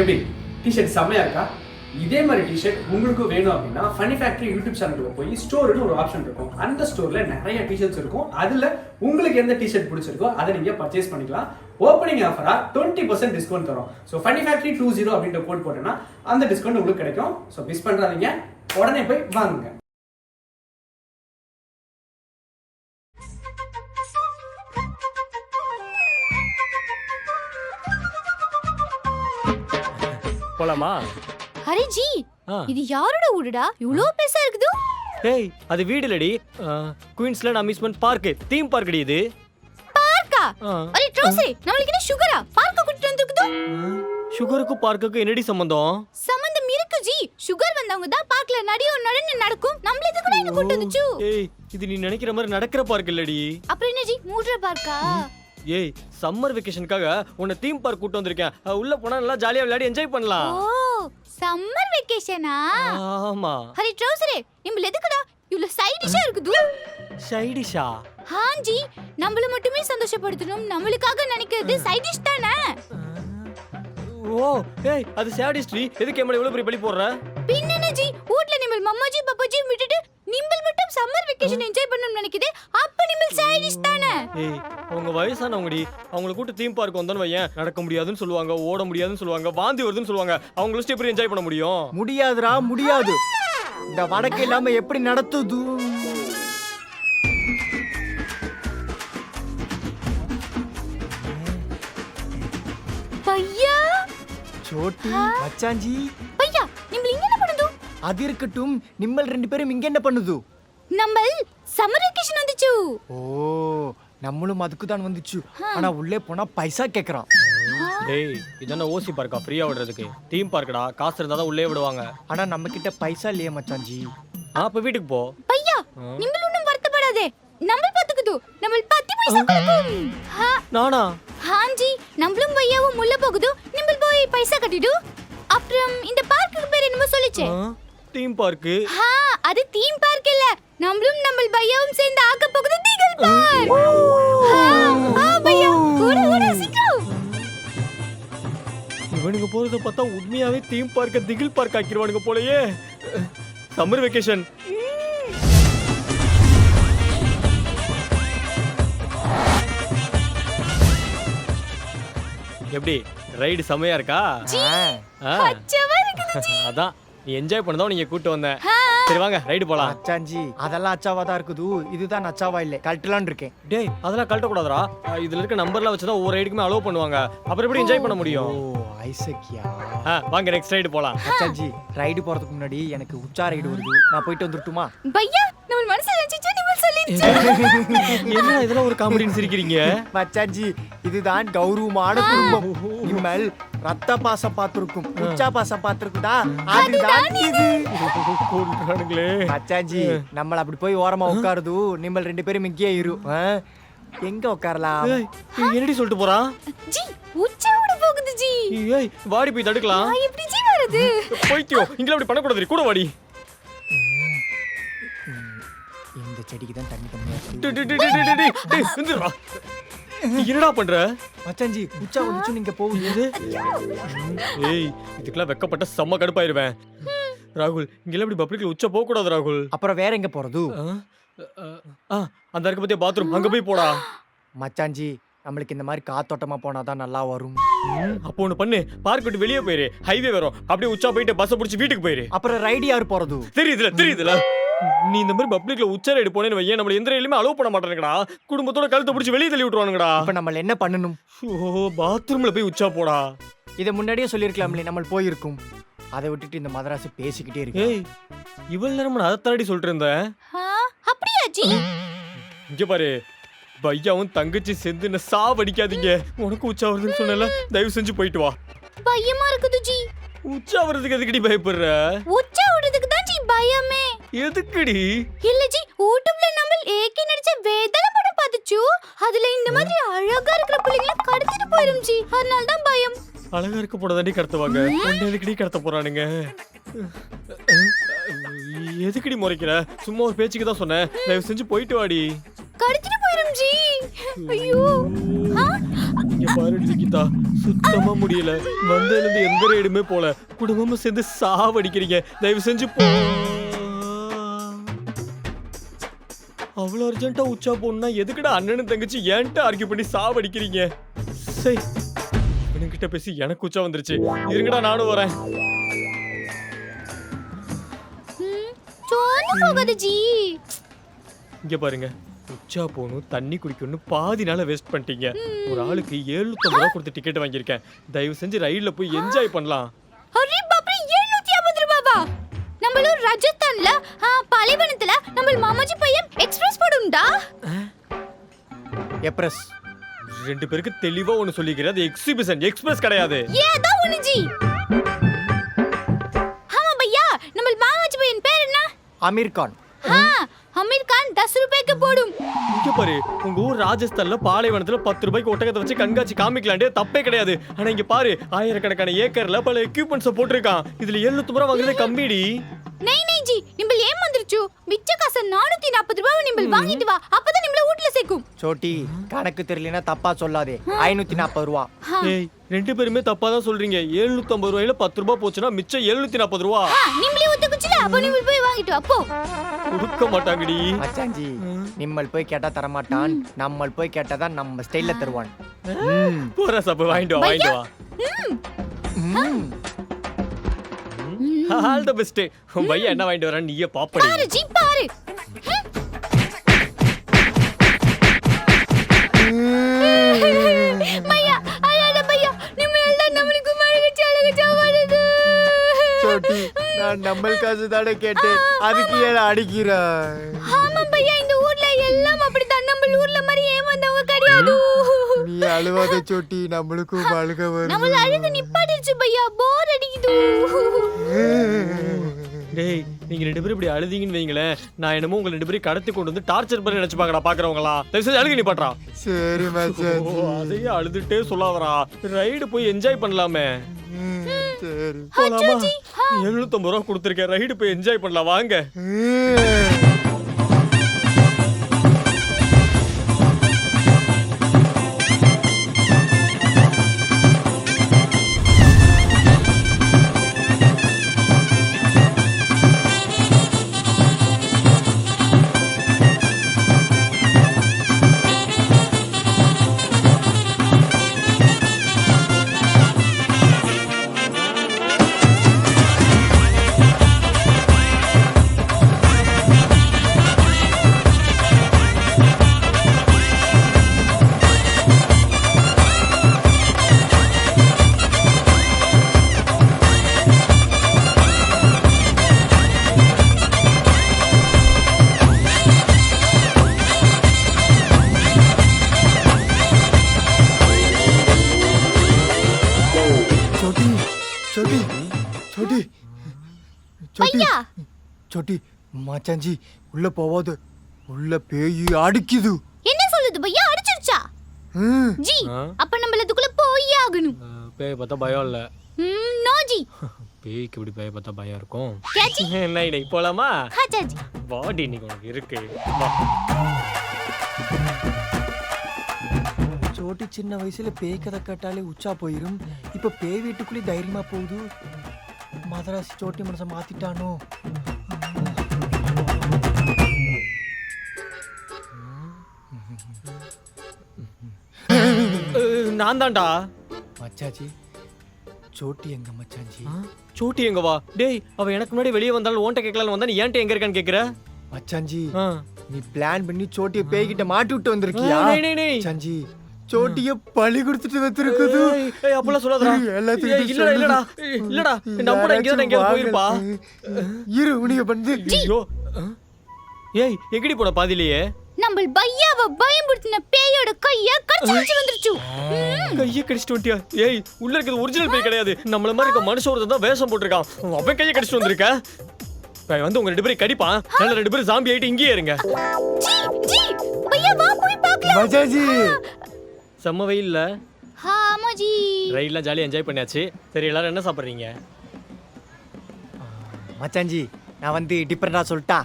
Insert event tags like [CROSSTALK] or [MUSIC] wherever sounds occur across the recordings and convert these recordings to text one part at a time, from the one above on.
எப்படி? டிஷர்ட் செம்மையா இருக்கா? இதே மாதிரி டிஷர்ட் உங்களுக்கு வேணும் அப்படின்னா ஃபனி ஃபேக்டரி யூடியூப் சேனலுக்கு போய் ஸ்டோர்னு ஒரு ஆப்ஷன் இருக்கும். அந்த ஸ்டோர்ல நிறைய டிஷர்ட்ஸ் இருக்கும். அதுல உங்களுக்கு எந்த டிஷர்ட் பிடிச்சிருக்கோ அதை நீங்க பர்ச்சேஸ் பண்ணிக்கலாம். ஓப்பனிங் ஆஃபரா டுவெண்ட்டி பர்சன்ட் டிஸ்கவுண்ட் தரும். So funny factory two zero அப்படின்ற கோட் போட்டோன்னா அந்த டிஸ்கவுண்ட் உங்களுக்கு கிடைக்கும். ஸோ மிஸ் பண்றாதீங்க உடனே போய் வாங்குங்க. போலாமா? அரே ஜி. இது யாரோட ஊருடா? இவ்ளோ பெருசா இருக்குது? டேய் அது வீடு இல்லடி. Queensland amusement park theme park அடி இது. பார்க்கா. அரே ட்ரோசே நம்மளுக்கு என்ன சுகரா பார்க்க கூட்டிட்டு வந்துக்குதோ சுகருக்கும் பார்க்குக்கும் என்னடி சம்பந்தம்? சம்பந்தம் இருக்கு ஜி. சுகர் வந்தவங்க தான் பார்க்கல. நடியோ நடன்னு நடக்கும். நம்மள இது கூட இங்க கூட்டு வந்துச்சு? ஏய் இது நீ நினைக்கிற மாதிரி நடக்கிற பார்க் இல்லடி. அப்புறம் என்ன ஜி? மூட்ர பார்க்கா ஏய் சம்மர் வெக்கேஷனுக்காக உன்னை தீம் பார்க் கூட்டு வந்திருக்கேன். உள்ள போனா நல்லா ஜாலியா விளையாடி என்ஜாய் பண்ணலாம். ஓ சம்மர் வெக்கேஷனா ஆமா. அரே ட்ரோசரே நம்மள எதுக்குடா? இவ்ளோ சைடிஷா இருக்குது சைடிஷா ஹாஞ்சி நம்மள மட்டுமே சந்தோஷப்படுத்தணும். நம்மளுக்காக நினைக்கிறது சைடிஷ் தானே? ஓ ஏய் அது சேடிஸ்ட்ரி எதுக்கு எம்மடி இவ்வளவு பெரிய பழி போடுற? பின்னென்ன ஜி? வீட்ல நிம்மல் மம்மாஜி பப்பாஜி விட்டுட்டு நிம்பல் மட்டும் சம்மர் வெக்கேஷன் என்ஜாய் பண்ணணும்னு நினைக்குதே. அப்ப நிம்பல் சைடிஷ் தானே? ஏய் அவங்க வயசானவங்கடி அவங்கள கூட்டு தீம் பார்க் வந்தோன்னு வையன். நடக்க முடியாதுன்னு சொல்லுவாங்க ஓட முடியாதுன்னு சொல்லுவாங்க வாந்தி வருதுன்னு சொல்லுவாங்க. அவங்கள வச்சுட்டு எப்படி என்ஜாய் பண்ண முடியும்? முடியாதுடா முடியாது. இந்த வடக்கு இல்லாம எப்படி நடத்துது? பையா? சோட்டி மச்சாஞ்சி. பையா நிம்பல் இங்க என்ன பண்ணுது? அது இருக்கட்டும் நிம்மல் ரெண்டு பேரும் இங்க என்ன பண்ணுது? நம்மள் சம்மர் வெக்கேஷன் வந்துச்சு. ஓ நம்மளும் அதுக்கு தான் வந்துச்சு ஆனா உள்ளே போனா பைசா கேக்குறான். டேய் இதான ஓசி பார்க்கா? ஃப்ரீயா விடுறதுக்கு. தீம் பார்க்கடா காசு இருந்தா தான் உள்ளே விடுவாங்க. ஆனா நம்ம கிட்ட பைசா இல்லையே மச்சாஞ்சி ஆ அப்ப வீட்டுக்கு போ. பையா நிம்பல் ஒண்ணும் வருத்தப்படாதே. நம்மள் பாத்துக்குது நம்மள் பத்தி பைசா கொடுக்கும் ஹா. நானா? ஹாஞ்சி நம்மளும் பையாவும் முள்ள போகுது. நிம்பல் போய் பைசா கட்டிடு. அப்புறம் இந்த பார்க்குக்கு பேர் என்னமோ சொல்லிச்சே. தீம் பார்க்கு ஹா அது தீம் பார்க் இல்ல. நம்மளும் நம்ம பையாவும் சேர்ந்து ஆக்க போகுது தீகல் பார்க் ஹா, ஆ பையா ஓடு ஓடு சீக்கிரம். இவனுங்க போறத பார்த்தா உண்மையாவே தீம் பார்க்க திகில் பார்க் ஆக்கிடுவானுங்க போலயே. சம்மர் வெக்கேஷன் எப்படி ரைடு செமையா இருக்கா? ஆ. பச்சவா இருக்குது ஜி. அதான் நீ என்ஜாய் பண்ணதான் நீங்க கூட்டு வந்தேன் சரி வாங்க ரைடு போலாம். மச்சாஞ்சி அதெல்லாம் அச்சாவா தான் இருக்குது இதுதான் அச்சாவா இல்லை கழட்டலான்னு இருக்கேன். டேய் அதெல்லாம் கழட்ட கூடாதுடா இதுல இருக்க நம்பர்லாம் வச்சுதான் ஒவ்வொரு ரைடுக்குமே அலோவ் பண்ணுவாங்க. அப்புறம் எப்படி என்ஜாய் பண்ண ஓ முடியும் ஐசக்கியா. ஆ, வாங்க நெக்ஸ்ட் ரைடு போலாம். மச்சாஞ்சி ரைடு போறதுக்கு முன்னாடி எனக்கு உச்சா ரைடு வருது. நான் போயிட்டு வந்துட்டுமா பையா நம்ம மனசுல நினைச்சிச்சு நீ சொல்லிருச்சு என்ன இதெல்லாம் ஒரு காமெடின்னு சிரிக்கிறீங்க? மச்சாஞ்சி இதுதான் கௌரவமான குடும்பம். இம்மல் ரத்த பாசம் பார்த்திருக்கும். உச்சா பாசம் பார்த்திருக்குதா? அதுதான் இது. கொல்றானுங்களே மச்சாஞ்சி நம்மள அப்படி போய் ஓரமா உட்காருது. நிம்மல் ரெண்டு பேரும் இங்கேயே இரு? எங்க உட்காரலாம்? என்னடி சொல்லிட்டு போறான்? ஜி உச்சாவோட போகுது ஜி. ஏய் வாடி போய் தடுக்கலாம். எப்படி ஜி வருது? போய்த்தியோ இங்க அப்படி பண்ணக்கூடாது கூட வாடி. செடிக்கு தான் தண்ணி கம்மியா என்னடா பண்ற? மச்சாஞ்சி உச்சா வந்துச்சு நீங்க போகுது ஏய் இதுக்கெல்லாம் வெக்கப்பட்ட செம்ம கடுப்பாயிருவேன். ராகுல் இங்கெல்லாம் இப்படி பப்ளிக்ல உச்ச போக கூடாது ராகுல். அப்புறம் வேற எங்க போறது? அந்த இருக்க பத்தியா பாத்ரூம்? அங்க போய் போடா. மச்சாஞ்சி நம்மளுக்கு இந்த மாதிரி காத்தோட்டமா போனாதான் நல்லா வரும். அப்போ ஒண்ணு பண்ணு. பார்க் விட்டு வெளியே போயிரு. ஹைவே வரும். அப்படியே உச்சா போயிட்டு பஸ் பிடிச்சி வீட்டுக்கு போயிரு. அப்புறம் ரைடு யாரு போறது? தெரியுதுல தெரியுதுல. நீ இந்த மாதிரி பப்ளிக்ல உச்ச ரைடு போனேன்னு வையன். நம்மள எந்த ரயிலுமே அலோவ் பண்ண மாட்டானுங்கடா குடும்பத்தோட கழுத்தை பிடிச்சி வெளியே தள்ளி விட்டுருவானுங்கடா. இப்ப நம்ம என்ன பண்ணணும் ஓ பாத்ரூம்ல போய் உச்சா போடா. இதை முன்னாடியே சொல்லிருக்கலாம்ல நம்ம போயிருக்கும். அதை விட்டுட்டு இந்த மதராசு பேசிக்கிட்டே இருக்கு. ஏய் இவ்வளவு நேரம் நான் அதை தாண்டி சொல்லிட்டு இருந்தேன் ஆ, அப்படியா ஜி? இங்க பாரு பையாவும் தங்கச்சி சேர்ந்து என்ன சாவடிக்காதீங்க. உனக்கு உச்சா வருதுன்னு சொன்னல தயவு செஞ்சு போயிட்டு வா. பயமா இருக்குது ஜி. உச்சா வர்றதுக்கு எதுக்கடி பயப்படுற? உச்சா விடுறதுக்கு தான் ஜி. பயமே. எதுக்குடி? இல்ல ஜி யூடியூப்ல நம்ம ஏகே நடிச்ச வேதல படம் பார்த்துச்சு. அதுல இந்த மாதிரி அழகா இருக்கிற பிள்ளைங்கள கடத்திட்டு போயிரும் ஜி. அதனால தான் பயம். அழகா இருக்க போனதாண்டி கடத்துவாங்க. உன்னை எதுக்கடி கடத்த போறானுங்க? எதுக்கடி முறைக்கிற? சும்மா ஒரு பேச்சுக்கு தான் சொன்னேன். தயவு செஞ்சு போயிட்டு வாடி. கடத்திட்டு போயிரும் ஜி. ஐயோ. ஆ, இங்க பாரு நிகிதா சுத்தமா முடியல. வந்ததுல இருந்து எந்த ரைடுமே போல. குடும்பமா சேர்ந்து சாவடிக்கிறீங்க. தயவு செஞ்சு போ. அவ்வளோ அர்ஜென்ட்டா உச்சா போகணும்னா எதுக்குடா அண்ணனும் தங்கச்சி ஏன்ட்டு ஆர்கியூ பண்ணி சாவடிக்கிறீங்க? சரி இவனுங்கிட்ட பேசி எனக்கு உச்சா வந்துருச்சு. இருங்கடா நானும் வரேன். இங்க பாருங்க. உச்சா போகணும் தண்ணி குடிக்கணும் பாதி நாள வேஸ்ட் பண்ணிட்டீங்க. ஒரு ஆளுக்கு எழுநூத்தம்பது ரூபா கொடுத்து டிக்கெட் வாங்கியிருக்கேன். தயவு செஞ்சு ரயில்ல போய் என்ஜாய் பண்ணலாம். அரே பாப்ரே 750 ரூபாவா? நம்மளூர் ராஜஸ்தான்ல ஆ, பாலைவனத்துல நம்ம மாமாஜி பையன் எக்ஸ்பிரஸ் போடும்டா எப்ரஸ் ரெண்டு பேருக்கு தெளிவா ஒன்னு சொல்லிக்கிறேன். அது எக்ஸிபிஷன் எக்ஸ்பிரஸ் கிடையாது. ஏதோ ஒண்ணு ஜி. ஆமா பையா நம்ம மாமாஜி பையன் பேர் என்ன? அமீர் கான். ஆ பத்து ரூபாய்க்கு போடும். இங்க பாரு உங்க ஊர் ராஜஸ்தான்ல பாலைவனத்துல பத்து ரூபாய்க்கு ஒட்டகத்தை வச்சு கண்காட்சி காமிக்கலாண்டே தப்பே கிடையாது. ஆனா இங்க பாரு ஆயிரக்கணக்கான ஏக்கர்ல பல எக்யூப்மெண்ட்ஸ் போட்டிருக்கான். இதுல எழுநூத்தி ரூபா வாங்குறது கம்மிடி நை நை ஜி நிம்பல் ஏமாந்துருச்சு. மிச்ச காசு 440 ரூபாய் நிம்பல் வாங்கிட்டு வா. அப்பதான் நிம்பல வீட்ல சேர்க்கும். சோட்டி கணக்கு தெரியலனா தப்பா சொல்லாதே. ஐநூத்தி நாற்பது ரூபா. ஏய் ரெண்டு பேருமே தப்பா தான் சொல்றீங்க. 750 ரூபாயில பத்து ரூபாய் போச்சுன்னா மிச்சம் எழுநூத்தி நாற்பது ரூபா. நிம்பளே ஒத்துக்குச்சுல அப்ப நிம்பல் போய் வாங்கிட்டு வா போ. கொடுக்க மாட்டாங்கடி. மச்சாஞ்சி நிம்மல் போய் கேட்டா தரமாட்டான். நம்மள் போய் கேட்டா தான் நம்ம ஸ்டைல்ல தருவான். போற சப்ப வாங்கிட்டு வா வாங்கிட்டு வா. ஆல் தி பெஸ்ட் உன் பையன் என்ன வாங்கிட்டு வரான்னு நீயே பாப்படி. பாரு ஜி பாரு. [LAUGHS] பையா அழாத பையா. நிம்மல நம்மளுக்கு மழை அழகு வருது சோட்டி நான் நம்மள் காசு தானே கேட்டேன் அதுக்கு ஏன் அடிக்கிற ஆமா பையா இந்த ஊர்ல எல்லாம் அப்படித்தான். நம்ம ஊர்ல மாதிரி ஏமாந்தவங்க கிடையாது. நீ அழுவாத சோட்டி நம்மளுக்கும் அழுக வரும் நம்மள அழுகு நிப்பாட்டிருச்சு பையா போர் அடிக்குது. டேய் நீங்க ரெண்டு பேரும் இப்படி அழுதீங்கன்னு வைங்களேன். நான் என்னமோ உங்க ரெண்டு பேரும் கடத்தி கொண்டு வந்து டார்ச்சர் பண்ணி நினைச்சுப்பாங்கடா பாக்குறவங்களா தயவு செஞ்சு அழுகு நீ பண்றா சரி மச்சான் ஓ அதையே அழுதுட்டே சொல்லாதடா. ரைடு போய் என்ஜாய் பண்ணலாமே. சரி. போலாமா? எழுநூத்தம்பது ரூபா கொடுத்துருக்கேன். ரைடு போய் என்ஜாய் பண்ணலாம். வாங்க. மச்சாஞ்சி உள்ள போவாது. உள்ள பேய் அடிக்குது. என்ன சொல்லுது பையா? அடிச்சிருச்சா? ம். ஜி? அப்ப நம்மள அதுக்குள்ள போய் ஆகணும். பேய் பார்த்தா பயம் இல்ல. ம், நோ ஜி. பேய்க்கு இப்படி பேய் பார்த்தா பயம் இருக்கும். கேச்சி. [LAUGHS] என்ன இன்னைக்கு போலாமா? ஹாச்சா ஜி. பாடி இன்னைக்கு உனக்கு இருக்கு. சோட்டி சின்ன வயசுல பேய் கதை கேட்டாலே உச்சா போயிரும். இப்ப பேய் வீட்டுக்குள்ளே தைரியமா போகுது. மதராசி சோட்டி மனசை மாத்திட்டானோ? நான் தான்டா மச்சாச்சி சோட்டி எங்க மச்சாஞ்சி சோட்டி எங்க வா டேய் அவ எனக்கு முன்னாடி வெளியே வந்தாலும் ஓன்ட்ட கேட்கலாம் வந்தா நீ ஏன்ட்ட எங்க இருக்கான்னு கேக்குற மச்சாஞ்சி. நீ பிளான் பண்ணி சோட்டிய பேய்கிட்ட மாட்டி விட்டு வந்திருக்கியா ஆ, நை, நை, நை. மச்சாஞ்சி சோட்டிய பழி கொடுத்துட்டு வந்திருக்குது ஏய், அப்பெல்லாம் சொல்லாதடா. எல்லாத்துக்கும் இல்லடா, இல்லடா. இல்லடா. நம்மடா இங்கதான் எங்கேயாவது போயிருப்பா. இரு உனிய வந்து ஐயோ. ஏய் எங்கடி போன பாதியிலேயே நம்ம பையாவ பயமுறுத்தின பேயோட கைய கடிச்சு வந்துருச்சு. கையை கடிச்சிட்டு வந்துட்டியா? ஏய் உள்ள இருக்கிறது ஒரிஜினல் பேய் கிடையாது. நம்மள மாதிரி இருக்க மனுஷன் ஒருத்தன் தான் வேஷம் போட்டிருக்கான். அவன் கையை கடிச்சிட்டு வந்திருக்க? அவன் வந்து உங்க ரெண்டு பேரும் கடிப்பான் நல்ல ரெண்டு பேரும் ஜாம்பி ஆயிட்டு இங்கேயே இருங்க. ஜி ஜி பையா வா போய் பார்க்கலாம் மச்சாஞ்சி செம்ம வெயில்ல. ஆமா ஜி. ரயில்லாம் ஜாலியாக என்ஜாய் பண்ணியாச்சு. சரி எல்லாரும் என்ன சாப்பிட்றீங்க? மச்சாஞ்சி நான் வந்து டிஃபரெண்டா சொல்லிட்டா.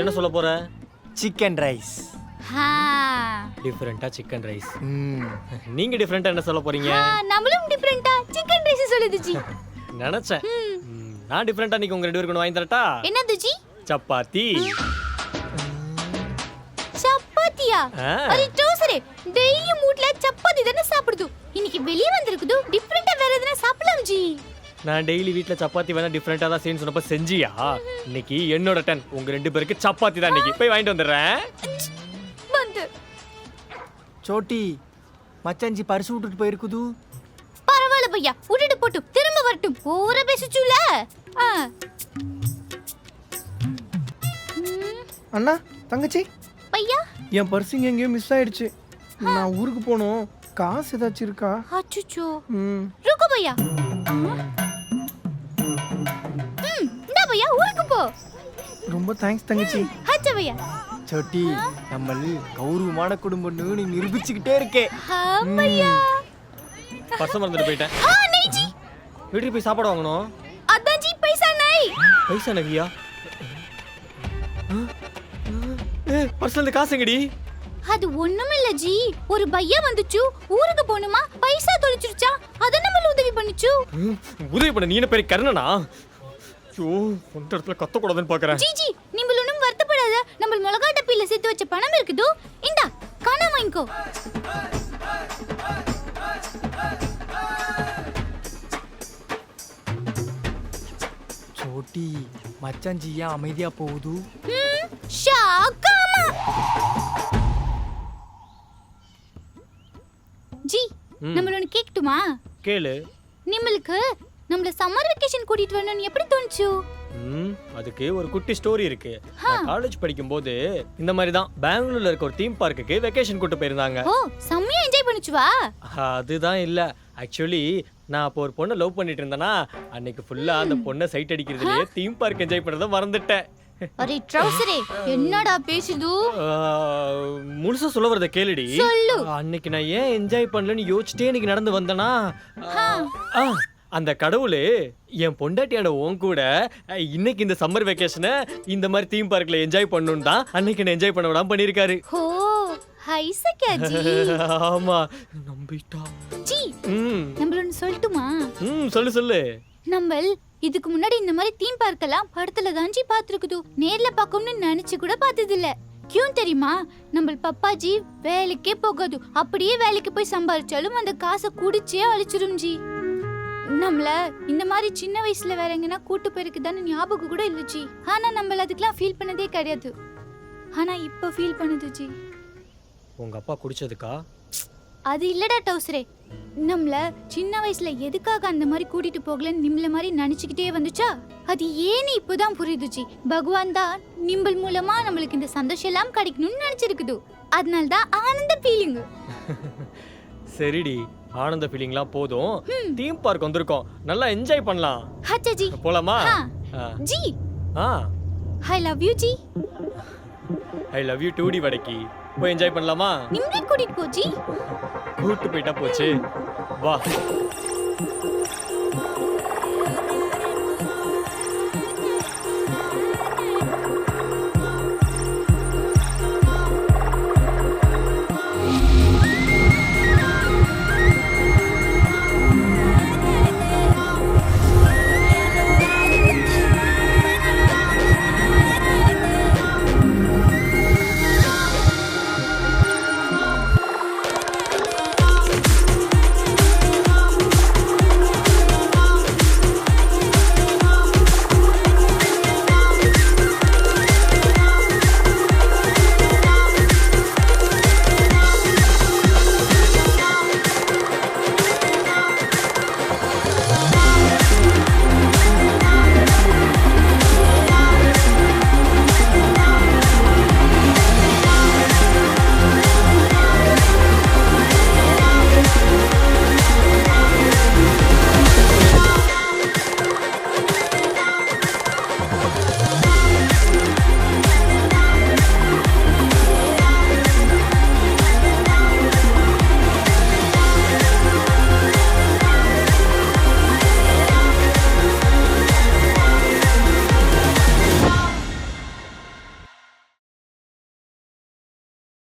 என்ன சொல்ல போற? சிக்கன் ரைஸ் டிஃப்ரெண்டா சிக்கன் ரைஸ் நீங்க டிஃப்ரெண்டா என்ன சொல்ல போறீங்க? हाँ நம்மளும் டிஃபரெண்டா சிக்கன் ரைஸ் சொல்லுது ஜி நினைச்சேன். நான் டிஃப்ரெண்டா நீங்க உங்க ரெண்டு பேருக்கு வாங்கி தரட்டா? என்னது ஜி சப்பாத்தி. சப்பாத்தியா. அது டோசரே. டெய்லி மூட்ல சப்பாத்தி தானே சாப்பிடுது. இன்னைக்கு வெளிய வந்திருக்குது. டிஃபரெண்டா வேற எதுனா சாப்பிடலாம் ஜி. நான் டெய்லி வீட்ல சப்பாத்தி வேணா டிஃப்ரெண்டா தான் செய்யணும் சொன்னப்ப செஞ்சியா? இன்னைக்கு என்னோட டன் உங்க ரெண்டு பேருக்கு சப்பாத்தி தான் இன்னைக்கு. போய் வாங்கிட்டு வந்துடுறேன். வந்து சோட்டி மச்சாஞ்சி பரிசு விட்டுட்டு போயிருக்குது. பரவாயில்ல பையா விட்டுட்டு போட்டும் திரும்ப வரட்டும் ஓர பேசிச்சுல. அண்ணா தங்கச்சி? பையா? என் பர்ஸிங் எங்கேயோ மிஸ் ஆயிடுச்சு. நான் ஊருக்கு போகணும். காசு ஏதாச்சும் இருக்கா? அச்சுச்சோ. ம். ருக்கு பையா. ம் இந்தா பையா ஊருக்கு போ. ரொம்ப தேங்க்ஸ் தங்கச்சி. அச்சா பையா. சோட்டி நம்ம கௌரவமான குடும்பம்னு நீ நிரூபிச்சுக்கிட்டே இருக்கே. ஆ பையா பர்சம் மறந்துட்டு போயிட்டேன். ஆ நெய் ஜி வீட்டுக்கு போய் சாப்பாடு வாங்கணும். அதான் ஜி பைசா நெய். பைசா நகையா ஏ பர்சனல் காசு எங்கடி? அது ஒண்ணுமில்ல ஜி. ஒரு பையா வந்துச்சு. ஊருக்கு போணுமா பைசா தொலைச்சிருச்சா? அத நம்மள உதவி பண்ணுச்சு. உதவி பண்ண நீ என்ன பேரு கருணனா? ஐயோ ஒன்ற இடத்துல கத்தக்கூடாதுன்னு பாக்குறேன். ஜி ஜி நீங்கள் வருத்தப்படாத நம்ம மிளகா டப்பில சேர்த்து வச்ச பணம் இருக்குதோ இந்தா காணாம வாங்கிக்கோ. சோட்டி மச்சாஞ்சி ஏன் அமைதியா போகுது? ஷாக்காமா. ஜி நம்மள ஒன்று கேட்கட்டுமா கேளு. நிம்மளுக்கு நம்மள சம்மர் வெக்கேஷன் கூட்டிட்டு வரணும்னு எப்படி தோணுச்சு? ம் அதுக்கு ஒரு குட்டி ஸ்டோரி இருக்கு. நான் காலேஜ் படிக்கும்போது இந்த மாதிரி தான் பெங்களூர்ல இருக்க ஒரு தீம் பார்க்குக்கு வெக்கேஷன் கூட்டு போயிருந்தாங்க. ஓ செம்மையா என்ஜாய் பண்ணுச்சு வா. அதுதான் இல்ல. ஆக்சுவலி நான் அப்போ ஒரு பொண்ணை லவ் பண்ணிட்டு இருந்தேனா அன்னைக்கு ஃபுல்லா அந்த பொண்ணை சைட் அடிக்கிறதுலயே தீம் பார்க் என்ஜாய் பண்ணதை மறந்துட்டேன். அரே ட்ரௌசரே என்னடா பேசுது? முழுசா சொல்ல வரத கேளுடி. சொல்லு. அன்னைக்கு நான் ஏன் என்ஜாய் பண்ணலன்னு யோசிச்சிட்டே இன்னைக்கு நடந்து வந்தனா? அந்த கடவுளு என் பொண்டாட்டியான உன் கூட இன்னைக்கு இந்த சம்மர் வெக்கேஷனை இந்த மாதிரி தீம் பார்க்ல என்ஜாய் பண்ணணும் தான் அன்னைக்கு என்ஜாய் பண்ண விடாம பண்ணிருக்காரு ஹோ ஹைசா ஜி. [LAUGHS] ஆமா நம்பிட்டா. ஜி ம். நம்மள சொல்லட்டுமா? ம் சொல்லு சொல்லு. நம்ம இதுக்கு முன்னாடி இந்த மாதிரி தீம் பார்க் எல்லாம் படத்துல தாஞ்சி பார்த்துருக்குது. நேர்ல பார்க்கணும்னு நினைச்சு கூட பார்த்தது இல்ல கியூன் தெரியுமா? நம்ம பப்பாஜி வேலைக்கே போகாது. அப்படியே வேலைக்கு போய் சம்பாதிச்சாலும் அந்த காசை குடிச்சே அழிச்சிரும் ஜி. நம்மள இந்த மாதிரி சின்ன வயசுல வேற எங்கன்னா கூட்டு போயிருக்குதான்னு ஞாபகம் கூட இல்ல ஜி. ஆனா நம்மள அதுக்கெல்லாம் ஃபீல் பண்ணதே கிடையாது. ஆனா இப்ப ஃபீல் பண்ணுது ஜி. உங்க அப்பா குடிச்சதுக்கா? அது இல்லடா டவுசரே. நம்மள சின்ன வயசுல எதுக்காக அந்த மாதிரி கூட்டிட்டு போகலன்னு நிம்மள மாதிரி நினைச்சுக்கிட்டே வந்துச்சா? அது ஏன்னு இப்போதான் புரியுதுச்சு பகவான் தான் நிம்பல் மூலமா நம்மளுக்கு இந்த சந்தோஷம் எல்லாம் கிடைக்கணும்னு நினைச்சிருக்குது. அதனால தான் ஆனந்த ஃபீலிங் [LAUGHS] சரிடி. ஆனந்த ஃபீலிங்லாம் போதும். தீம் பார்க் வந்திருக்கோம். நல்லா என்ஜாய் பண்ணலாம். ஹச்சா ஜி போலாமா. ஜி. ஆ. ஐ லவ் யூ ஜி. ஐ லவ் யூ டூடி வடக்கி. போய் என்ஜாய் பண்ணலாமா? நிம்மளே கூட்டிட்டு போ ஜி. கூட்டு போயிட்டா போச்சு. வா.